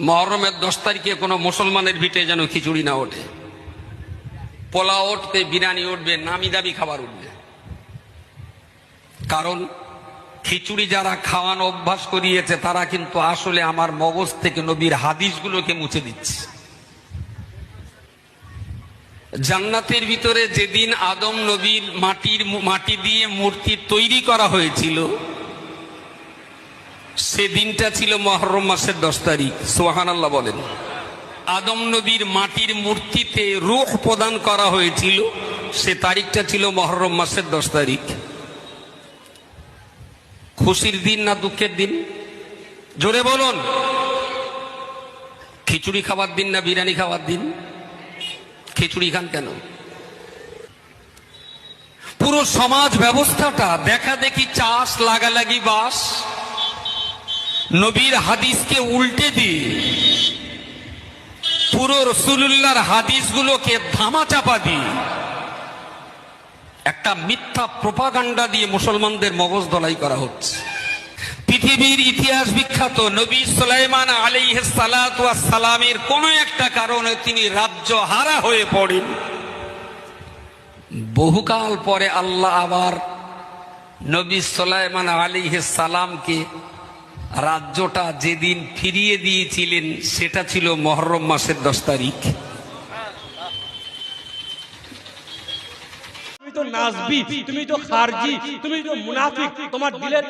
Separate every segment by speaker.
Speaker 1: মহরমের দশ তারিখে কোনো মুসলমানের ভিটে যেন খিচুড়ি না ওঠে। পোলা উঠবে, বিরিয়ানি উঠবে, নামি দামি খাবার উঠবে। কারণ খিচুড়ি যারা খাওয়ানো অভ্যাস করিয়েছে, তারা কিন্তু আসলে আমার মগজ থেকে নবীর হাদিসগুলোকে মুছে দিচ্ছে। জান্নাতের ভিতরে যেদিন আদম নবীর মাটির মাটি দিয়ে মূর্তি তৈরি করা হয়েছিল সেদিনটা ছিল মহরম মাসের দশ তারিখ সোহান আল্লাহ বলেন। আদম নবীর মাটির মূর্তিতে রূহ প্রদান করা হয়েছিল, সে তারিখটা ছিল মহরম মাসের দশ তারিখ। খুশির দিন না দুঃখের দিন? জোরে বলুন। খিচুড়ি খাবার দিন না বিরিয়ানি খাবার দিন? খিচুড়ি খান কেন? পুরো সমাজ ব্যবস্থাটা দেখা দেখি চাষ, লাগালাগি, বাস। নবীর হাদিসকে উল্টে দিয়ে পুরো রসুল্লাহর হাদিসগুলোকে ধামা চাপা দিয়ে একটা মিথ্যা প্রপাগান্ডা দিয়ে মুসলমানদের মগজ দলাই করা হচ্ছে। পৃথিবীর ইতিহাস বিখ্যাত নবী সুলাইমান আলাইহ সালামের কোন একটা কারণে তিনি রাজ্য হারা হয়ে পড়েন। বহুকাল পরে আল্লাহ আবার নবী সুলাইমান আলাইহ সালামকে রাজ্যটা যেদিন ফিরিয়ে দিয়েছিলেন, সেটা ছিল মহরম মাসের দশ তারিখ।
Speaker 2: তুমি তো নাজবি, তুমি তো খারজি, তুমি তো মুনাফিক, তোমার দিলের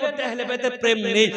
Speaker 2: মধ্যে প্রেম নেই।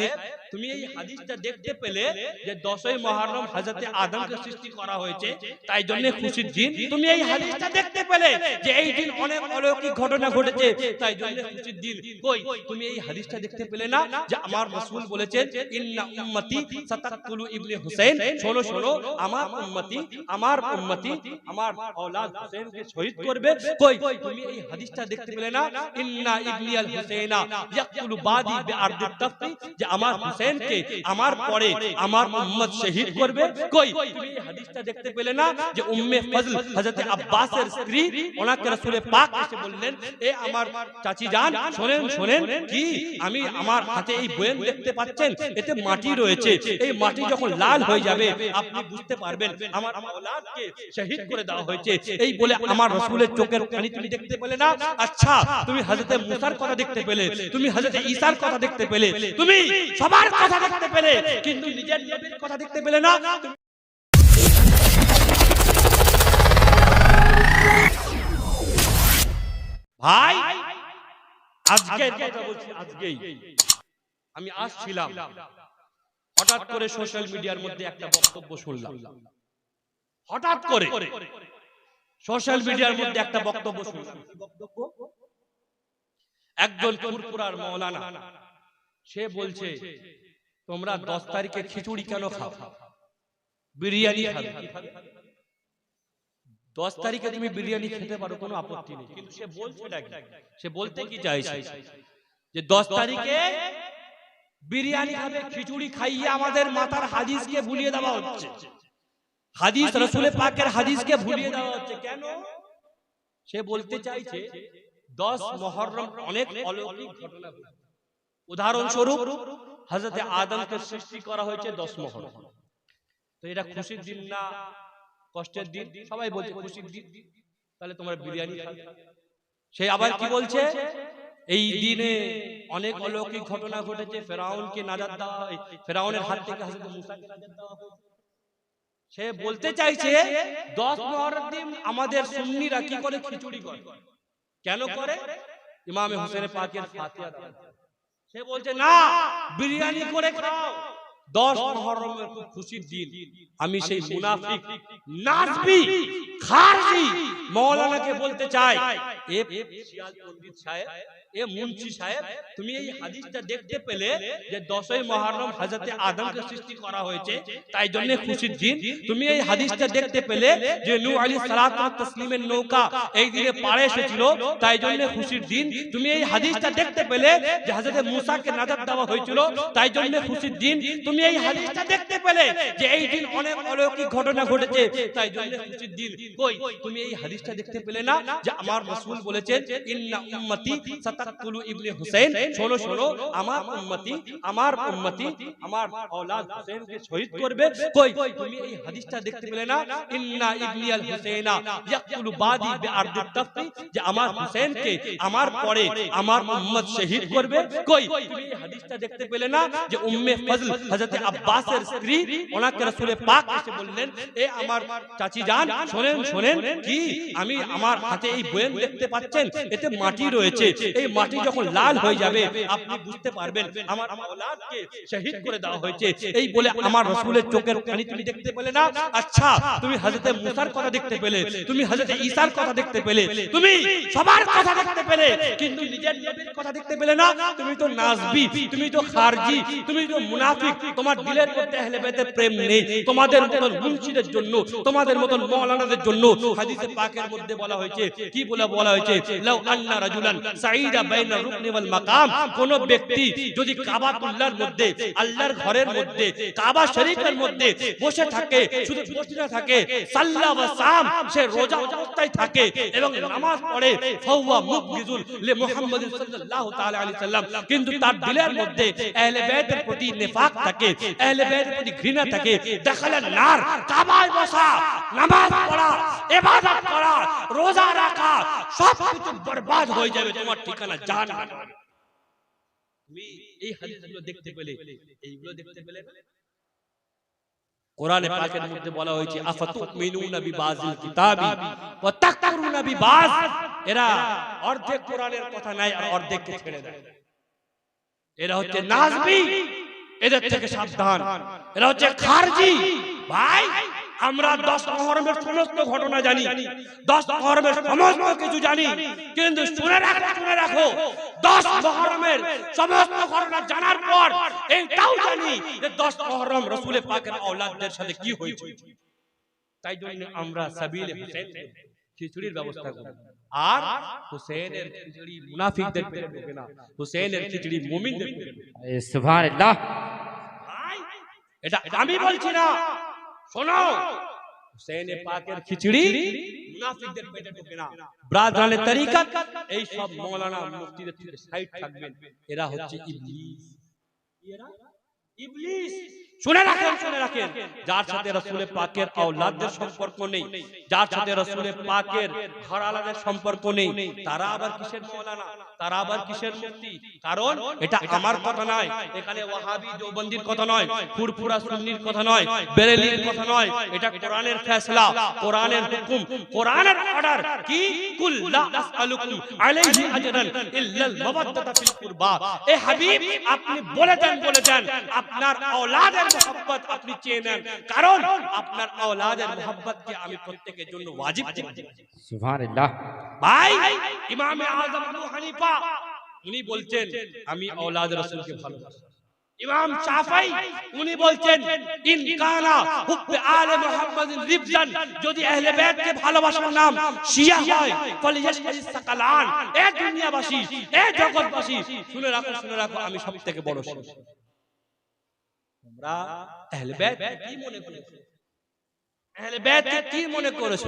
Speaker 2: তুমি এই হাদিসটা দেখতে পেলে যে দশই মহরম হযরতে আদমকে সৃষ্টি করা হয়েছে। তাই জন্য খুশির দিন তুমি এই হাদিসটা দেখতে পেলে যে এই দিন অনেক অলৌকিক ঘটনা ঘটেছে। তাই জন্য খুশির দিন কই? তুমি এই হাদিসটা দেখতে পেলে না যে আমার রাসূল বলেছেন ইন্না উম্মতি সাতাকুলু ইবনে হুসাইন। শোনো শোনো আমার উম্মতি আমার উম্মতি আমার আওলাদ হুসাইনকে শহীদ করবে। কই? তুমি এই হাদিসটা দেখতে পেলে না? ইন্না ইবনি আল হুসাইনা ইয়াকুলু বাদি বিআরদি তাফতি যে আমার হুসাইনকে আমার পরে আমার উম্মত শহীদ করবে? কই? তুমি এই হাদিসটা দেখতে পেলে না যে উম্মে ফজল হযরত আব্বাসের স্ত্রী ওনাকে রাসূলে পাক এসে বললেন এ আমার চাচি জান শুনেন শুনেন কি? আমি আমার হাতে এই বয়ান দেখতে পাচ্ছেন এতে মাটি রয়েছে এই মাটি যখন লাল হয়ে যাবে আপনি বুঝতে পারবেন আমার আওলাদকে শহীদ করে দেওয়া হয়েছে এই বলে আমার রাসূলের চোখের পানি তুমি দেখতে পেলে না আচ্ছা তুমি হযরতে মুসার কথা দেখতে পেলে তুমি হযরতে ঈসার কথা দেখতে পেলে তুমি সবার কথা দেখতে পেলে কিন্তু নিজের নবীর কথা দেখতে পেলে না। ভাই আজকে কথা বলছি আজকেই। আমি আসছিলাম হঠাৎ করে সোশ্যাল মিডিয়ার মধ্যে একটা বক্তব্য শুনলাম। হঠাৎ করে সোশ্যাল মিডিয়ার মধ্যে একটা বক্তব্য শুনলাম। বক্তব্য? একজন ফুরফুরার মৌলানা। সে বলছে তোমরা দশ তারিখে খিচুড়ি কেন খাও বিরিয়ানি খাবে। দশ তারিখে তুমি বিরিয়ানি খেতে পারো কোনো আপত্তি নেই। কিন্তু সে বলছে সে বলতে কি চাইছে? যে দশ তারিখে বিরিয়ানি খাবে খিচুড়ি খাইয়ে আমাদের মাথার হাদিসকে ভুলিয়ে দেওয়া হচ্ছে। হাদিস রসুলের পাকের হাদিসকে ভুলিয়ে দেওয়া হচ্ছে। কেন? সে বলতে চাইছে দশ মহরম অনেক অলৌকিক ঘটনা। উদাহরণস্বরূপ হজরতে আদমকে সৃষ্টি করা হয়েছে দশ মহরম তো এটা খুশির দিন না কষ্টের দিন? সবাই বলছে খুশির দিন। তাহলে তোমরা বিরিয়ানি সে আবার কি বলছে? এই দিনে অনেক অলৌকিক ঘটনা ঘটেছে। ফেরাউনকে নাজাত দেওয়া হয়। ফেরাউনের হাত থেকে হযরত মুসাকে নাজাত দেওয়া সে বলতে চাইছে দশ মহরম দিন আমাদের সুন্নিরা কি করে খিচুড়ি করে? কেন করে? ইমামে হোসেন পাকের ফাতিহা দেওয়া সে বলছে না বিরিয়ানি করে খাও। দশ মহরমের খুশির দিন। আমি সেই মুনাফিক নাজবি খারজি মৌলানাকে বলতে চাই। এ শিয়াল পণ্ডিত সাহেব এ মুন্সি সাহেব তুমি এই হাদিসটা দেখতে পেলে যে দশই মহরম হযরতে আদমকে সৃষ্টি করা হয়েছে। তাই জন্য খুশির দিন। তুমি এই হাদিসটা দেখতে পেলে যে নূহ আলাইহিস সালাতু তাসলিমের নৌকা এই দিনে পাড়ে এসেছিল। তাই জন্য খুশির দিন। তুমি এই হাদিসটা দেখতে পেলে যে হযরতে মুসাকে নাজাত দেওয়া হয়েছিল তাই জন্য খুশির দিন তুমি তুমি এই হাদিসটা দেখতে পেলে যে এই দিন অনেক অলৌকিক ঘটনা ঘটেছে। তাই জন্য খুশির দিন কই? তুমি এই হাদিসটা দেখতে পেলে না যে আমার রাসূল বলেছেন, ইন্না উম্মতি সাতাকুলু ইবনে হুসাইন। শোনো শোনো, আমার উম্মতি আমার উম্মতি, আমার আওলাদ হুসাইনকে শহীদ করবে। কই? তুমি এই হাদিসটা দেখতে পেলে না, ইন্না ইবনি আল হুসাইনা ইয়াকুলু বাদি বিআরদি তাফতি। যে আমার হুসাইনকে আমার পরে আমার উম্মত শহীদ করবে। কই? তুমি এই হাদিসটা দেখতে পেলে না যে উম্মে ফজল হযরত আব্বাসের স্ত্রী, ওনাকে রাসূলে পাক এসে বললেন, এ আমার চাচি জান, শুনেন শুনেন, কি আমি আমার হাতে এই দেখতে পাচ্ছেন, এতে মাটি রয়েছে। এই মাটি যখন লাল হয়ে যাবে, আপনি বুঝতে পারবেন, আমার আওলাদকে শহীদ করে দেওয়া হয়েছে। এই বলে আমার চোখের পানি তুমি দেখতে পেলে না? আচ্ছা তুমি হযরতে মুসার কথা দেখতে পেলে, তুমি হযরতে ঈসার কথা দেখতে পেলে, তুমি সবার কথা দেখতে পেলে, কিন্তু নিজের নবীর কথা দেখতে পেলে না? তুমি তো নাজবি, তুমি তো খারজি, তুমি তো মুনাফিক তোমার দিলের মধ্যে আহলে বাইতের প্রেম নেই। তোমাদের মতন মুন্সিদের জন্য, তোমাদের মতন মাওলানাদের জন্য হাদিসে পাকের মধ্যে বলা হয়েছে। কি বলে বলা হয়েছে? লাউ আন্না রাজুলান সাইদা বাইনা রুকনি ওয়াল মাকাম। কোন ব্যক্তি যদি কাবাতুল্লাহর মধ্যে, আল্লাহর ঘরের মধ্যে, কাবা শরীফের মধ্যে বসে থাকে, শুধু বসে না থাকে, সাল্লা ওয়া সাম সে রোজা অবস্থায় থাকে এবং নামাজ পড়ে ফাওয়া মুবগিজুল লি মুহাম্মদ সাল্লাল্লাহু তাআলা আলাইহি সাল্লাম। কিন্তু তার দিলের মধ্যে আহলে বাইতের প্রতি নিফাক থাকে। আহলে বাইতের প্রতি ঘৃণা থাকে, দেখালেন নার কাবায় বসা, নামাজ পড়া, ইবাদত করা, রোজা রাখা, সব কিছু বরবাদ হয়ে যাবে, তোমার ঠিকানা জাহান্নাম তুমি এই হাদিসগুলো দেখতে পেলে, এইগুলো দেখতে পেলে? কোরআনে পাকের মধ্যে বলা হয়েছে, আফাতুমিনুনা কিতাবি ওয়া এরা অর্ধেক কোরআনের কথা নাই আর অর্ধেককে ছেড়ে দেয়। এরা হচ্ছে নাজবি এদের থেকে সাবধান। এরা হচ্ছে খারজি। ভাই, আমরা দশ মহরমের সমস্ত ঘটনা জানি। দশ মহরমের সমস্ত কিছু জানি। কিন্তু শুনে রাখো শুনে রাখো। দশ মহরমের সমস্ত ঘটনা জানার পর এইটাও জানি যে দশ মহরম রসুলের পাকের আওলাদদের সাথে কি হয়েছে। তাই জন্য আমরা সাবিলে হুসেন খিচুড়ির ব্যবস্থা করি আর হুসেনের খিচুড়ি মুনাফিকদের পেটে ঢোকে না। হুসেনের খিচুড়ি মুমিনদের পেটে ঢোকে।
Speaker 3: সুবহান আল্লাহ
Speaker 2: ভাই, এটা আমি বলছি না। শোনো। হুসেনে পাকের খিচুড়ি মুনাফিকদের পেটে ঢোকে না। ব্রাদারানের তরিকা এই সব মৌলানা মুফতিদের থেকে সাইড থাকবেন। এরা হচ্ছে ইবলিস। এরা ইবলিস। শুনে রাখেন শুনে রাখেন। যার সাথে রসুলে পাকের আওলাদদের সম্পর্ক নেই। যার সাথে রসুলে পাকের ঘরালাদের সম্পর্ক নেই। তারা আবার কিসের মৌলানা? তারা আবার কিসের মুফতি কারণ এটা আমার কথা নয়। এখানে ওয়াহাবি দেওবন্দির কথা নয়। ফুরফুরা সুন্নির কথা নয়। বেরেলির কথা নয়। এটা কোরআনের ফয়সালা কোরআনের হুকুম। কোরআনের অর্ডার। কি কুল লা আসআলুকুম আলাইহি আজরান ইল্লাল মাওয়াদ্দাতা ফিল কুরবা এ হাবিব আপনি বলে দেন বলে দেন আপনার আওলাদের মোহাব্বত আপনি চেয়ে নেন। কারণ আপনার আওলাদের মোহাব্বতকে আমি প্রত্যেকের জন্য ওয়াজিব ভাই ইমামে আবু হানিফা উনি বলছেন আমি আওলাদ রাসূলকে ভালোবাসি। ইমাম শাফাই উনি বলছেন ইন কানা হুব্বে আলে মুহাম্মাদ রিবজান যদি আহলে বাইতকে ভালোবাসার নাম শিয়া হয় ফলিয়াশকারি সাকালান। এ দুনিয়াবাসী এ জগৎবাসী শুনে রাখো শুনে রাখো আমি সবথেকে বড় শিয়া তোমরা আহলে বাইত কি মনে করেছ? আহলে বাইতকে কি মনে করেছ?